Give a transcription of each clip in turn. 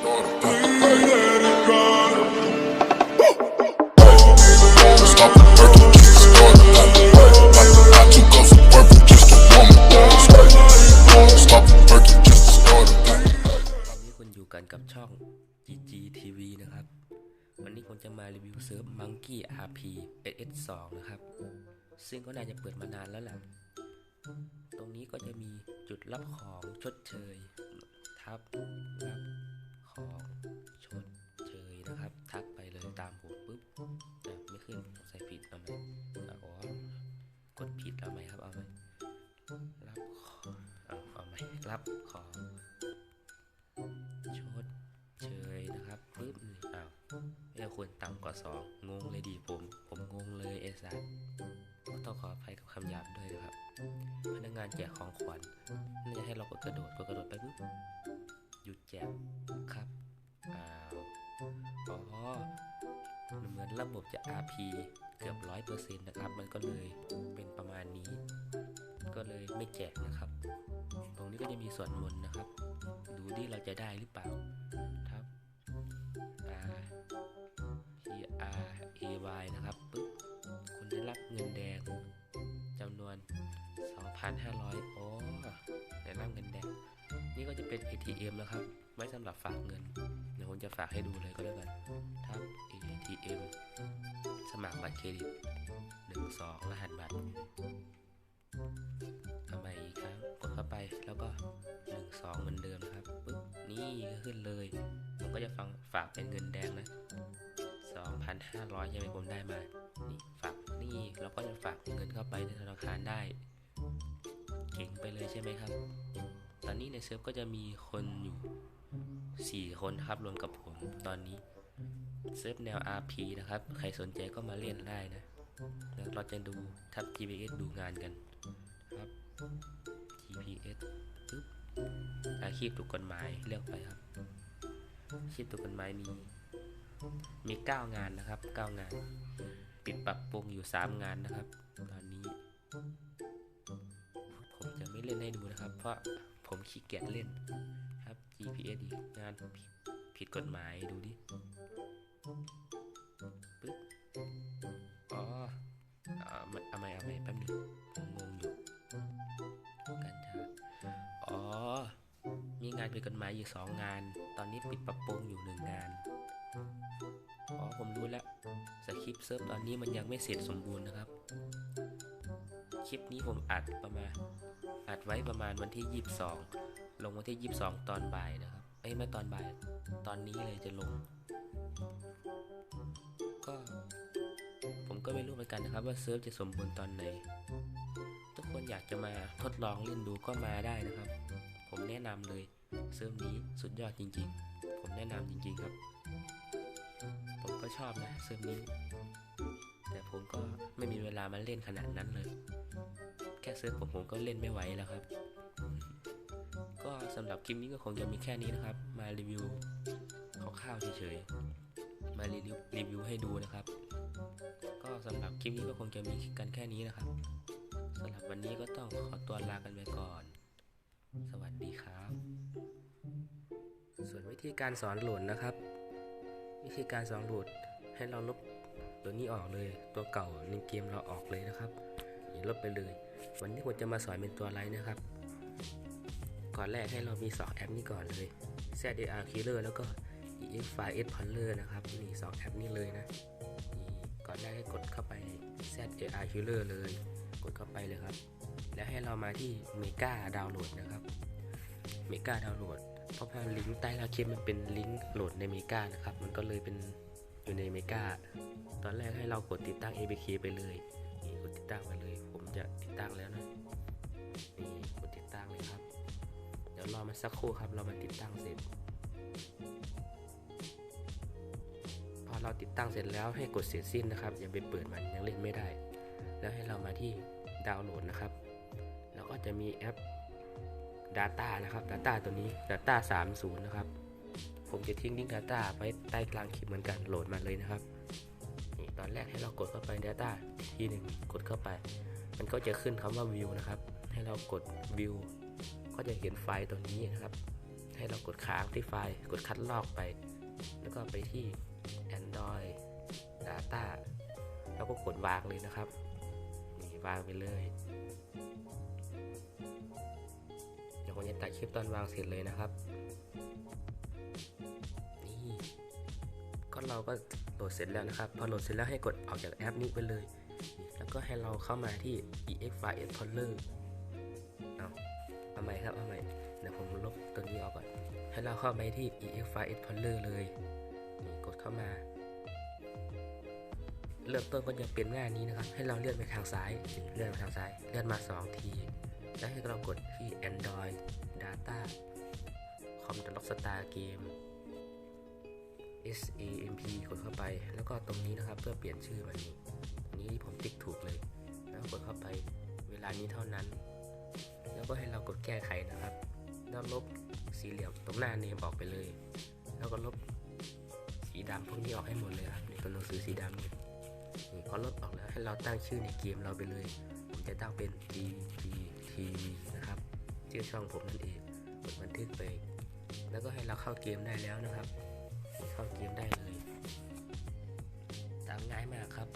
กันกับช่อง GG TV นะครับ วันนี้ผมจะมารีวิวเซิร์ฟ Monkey RP SS2 นะครับ ซึ่งก็น่าจะเปิดมานานแล้วแหละ ตรงนี้ก็จะมีจุดรับของชดเชย ทับรับ เอาไหมรับของชดเชยนะครับปึ๊บอ้าวไม่ควรต่ำกว่าสองงงเลยดีผม ผมงงเลยเอสัสต้องขออภัยกับคำหยาบด้วยนะครับ พนักงานแจกของขวัญนี่จะให้เรากดกระโดดกดกระโดดไปปุ๊บหยุดแจกครับอ้าวอ๋อเหมือนระบบจะ RP เกือบร้อยเปอร์เซ็นต์นะครับ มันก็เลยเป็นประมาณนี้ ก็เลยไม่แจกนะครับ ตรงนี้ก็จะมีส่วนมนนะครับ ดูดิเราจะได้หรือเปล่าครับ R P R A Y นะครับปึ๊บคุณได้รับเงินแดงจำนวน 2,500โอ้ได้รับเงินแดง นี่ก็จะเป็น ATM นะครับ ไว้สำหรับฝากเงินเดี๋ยวผมจะฝากให้ดูเลยก็แล้วกันทับ ATM สมัครบัตรเครดิต 1 2 รหัสบัตร ขึ้นเลย ผมก็จะฟังฝากเป็นเงินแดงนะ 2,500ใช่ไหมผมได้มา นี่ฝากนี่เราก็จะฝากเงินเข้าไปในธนาคารได้ เก่งไปเลยใช่ไหมครับ ตอนนี้ในเซิร์ฟก็จะมีคนอยู่ 4 คนครับรวมกับผมตอนนี้เซิร์ฟแนว RP นะครับ ใครสนใจก็มาเล่นได้นะเราจะดูทับ GPS ดูงานกันครับ GPS อาชีพถูกกฎหมายเลือกไปครับอาชีพถูกกฎหมายมี มี 9 งานนะครับ 9 งาน ปิดปรับปรุงอยู่ 3 งานนะครับ ตอนนี้ ผมจะไม่เล่นให้ดูนะครับ เพราะผมขี้เกียจเล่นครับ GPS อีกงานผิดผิดกฎหมายดูดิปึ๊บอ๋อเอาไม่เอาไม่เอาไม่แป๊บนึงผมงงานผิดกฎหมายอยู่สองงาน ตอนนี้ปิดปรับปรุงอยู่หนึ่งงาน อ๋อผมรู้แล้ว สคริปต์เซิร์ฟตอนนี้มันยังไม่เสร็จสมบูรณ์นะครับ คลิปนี้ผมอัดประมาณ อัดไว้ประมาณวันที่ 22 ลงวันที่ 22 ตอนบ่ายนะครับเอ้ยไม่ตอนบ่าย ตอนนี้เลยจะลง ก็ผมก็ไม่รู้เหมือนกันนะครับว่าเซิร์ฟจะสมบูรณ์ตอนไหน ทุกคนอยากจะมาทดลองเล่นดูก็มาได้นะครับ ผมแนะนำเลย เซิร์ฟนี้สุดยอดจริงๆ ผมแนะนำจริงๆครับ ผมก็ชอบนะเซิร์ฟนี้ แต่ผมก็ไม่มีเวลามาเล่นขนาดนั้นเลย แค่เซิร์ฟผมผมก็เล่นไม่ไหวแล้วครับ ก็สำหรับคลิปนี้ก็คงจะมีแค่นี้นะครับ มารีวิวคร่าวๆเฉยๆ มารีวิวรีวิวให้ดูนะครับ ก็สำหรับคลิปนี้ก็คงจะมีกันแค่นี้นะครับสำหรับวันนี้ก็ต้องขอตัวลากันไปก่อน สวัสดีครับ ธีการสอนโหลดนะครับ วิธีการสอนโหลดให้เราลบตัวนี้ออกเลย ตัวเก่าในเกมเราออกเลยนะครับนี่ลบไปเลย วันนี้ผมจะมาสอนเป็นตัวไรนะครับ ก่อนแรกให้เรามี 2 แอปนี้ก่อนเลย ZAR Killer แล้วก็ EX5S Puncher นะครับนี่2แอปนี้เลยนะนี่ก่อนแรกให้กดเข้าไป ZAR Killer เลย กดเข้าไปเลยครับ แล้วให้เรามาที่ Mega Download นะครับ Mega Download เพราะว่าลิงก์ใต้ล่าคลิปมันเป็นลิงก์โหลดใน Mega นะครับ มันก็เลยเป็นอยู่ใน Mega ตอนแรกให้เรากดติดตั้ง APK ไปเลยนี่กดติดตั้งไปเลย ผมจะติดตั้งแล้วนะนี่กดติดตั้งเลยครับ เดี๋ยวรอมาสักครู่ครับเรามาติดตั้งเสร็จ พอเราติดตั้งเสร็จแล้วให้กดเสร็จสิ้นนะครับอย่าไปเปิดมันยังเล่นไม่ได้ แล้วให้เรามาที่ดาวน์โหลดนะครับ แล้วก็จะมีแอป Data นะครับ Data ตัวนี้ Data 30 นะครับ ผมจะทิ้งลิงก์ Data ไว้ใต้กลางคลิปเหมือนกันโหลดมาเลยนะครับนี่ตอนแรกให้เรากดเข้าไป Data ทีหนึ่งกดเข้าไป มันก็จะขึ้นคำว่า View นะครับ ให้เรากด View ก็จะเห็นไฟล์ตัวนี้นะครับใให้เรากดค้างที่ไฟล์กดคัดลอกไป แล้วก็ไปที่ Android Data แล้วก็กดวางเลยนะครับนี่วางไปเลย ตัดคลิปตอนวางเสร็จเลยนะครับนี่ก็เราก็โหลดเสร็จแล้วนะครับพอโหลดเสร็จแล้วให้กดออกจากแอปนี้ไปเลย แล้วก็ให้เราเข้ามาที่ ex file explorer เอาเอาใหม่ครับเอาใหม่เดี๋ยวผมลบตัวนี้ออกก่อน ให้เราเข้าไปที่ ex file explorer เลยนี่กดเข้ามาเริ่มต้นก็จะเป็นหน้านี้นะครับ ให้เราเลื่อนไปทางซ้าย เลื่อนไปทางซ้าย เลื่อนมา 2 ที แล้วให้เรากดที่ Android Data Com Rockstar Game S A M P กดเข้าไป แล้วก็ตรงนี้นะครับเพื่อเปลี่ยนชื่อมันนี่อันนี้ผมติ๊กถูกเลย แล้วกดเข้าไปเวลานี้เท่านั้น แล้วก็ให้เรากดแก้ไขนะครับแล้วลบสีเหลี่ยมตรงหน้าเนมออกไปเลย แล้วก็ลบสีดำพวกนี้ออกให้หมดเลยครับในตัวหนังสือสีดำนี่นี่พอลบออกแล้วให้เราตั้งชื่อในเกมเราไปเลย ผมจะตั้งเป็น T P T V นะครับชื่อช่องผมนั่นเองกดบันทึกไป แล้วก็ให้เราเข้าเกมได้แล้วนะครับ เข้าเกมได้เลยตามง่ายมากครับ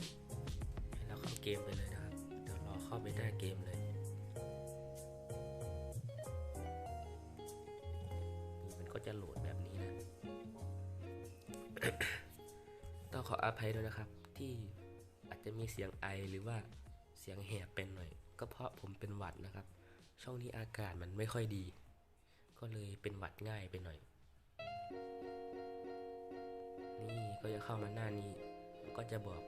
ให้เราเข้าเกมไปเลยนะครับเดี๋ยวรอเข้าไปหน้าเกมเลยมันก็จะโหลดแบบนี้นะต้องขออภัยด้วยนะครับ ที่อาจจะมีเสียงไอหรือว่าเสียงแหบเป็นหน่อย ก็เพราะผมเป็นหวัดนะครับ ช่วงนี้อากาศมันไม่ค่อยดี ก็เลยเป็นหวัดง่ายไปหน่อย นี่ก็จะเข้ามาหน้านี้ ก็จะบอก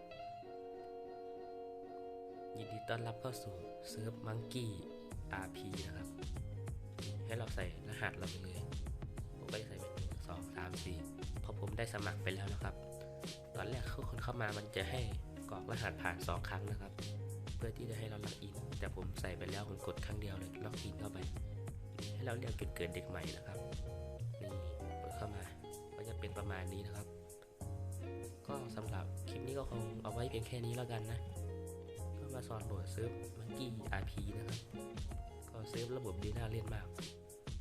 ยินดีต้อนรับเข้าสู่เซิร์ฟมังกี้ RP นะครับ ให้เราใส่รหัสเราไปเลยผมก็จะใส่เป็นหนึ่งสองสามสี่พราะผมได้สมัครไปแล้วนะครับ ตอนแรกคนเข้ามามันจะให้กรอกรหัสผ่านสองครั้งนะครับ พื่อที่จะให้เราล็อกอิน แต่ผมใส่ไปแล้วผมกดครั้งเดียวเลยล็อกอินเข้าไป ให้เราเรียกจุดเกิดเด็กใหม่นะครับ นี่กดเข้ามา ก็จะเป็นประมาณนี้นะครับ ก็สำหรับคลิปนี้ก็คงเอาไว้เพียงแค่นี้แล้วกันนะ ก็มาสอนโหลดเซิร์ฟมังกี้ RP นะครับ ก็เซิร์ฟระบบดีน่าเล่นมาก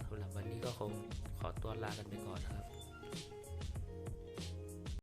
สำหรับวันนี้ก็คงขอตัวลากันไปก่อนนะครับ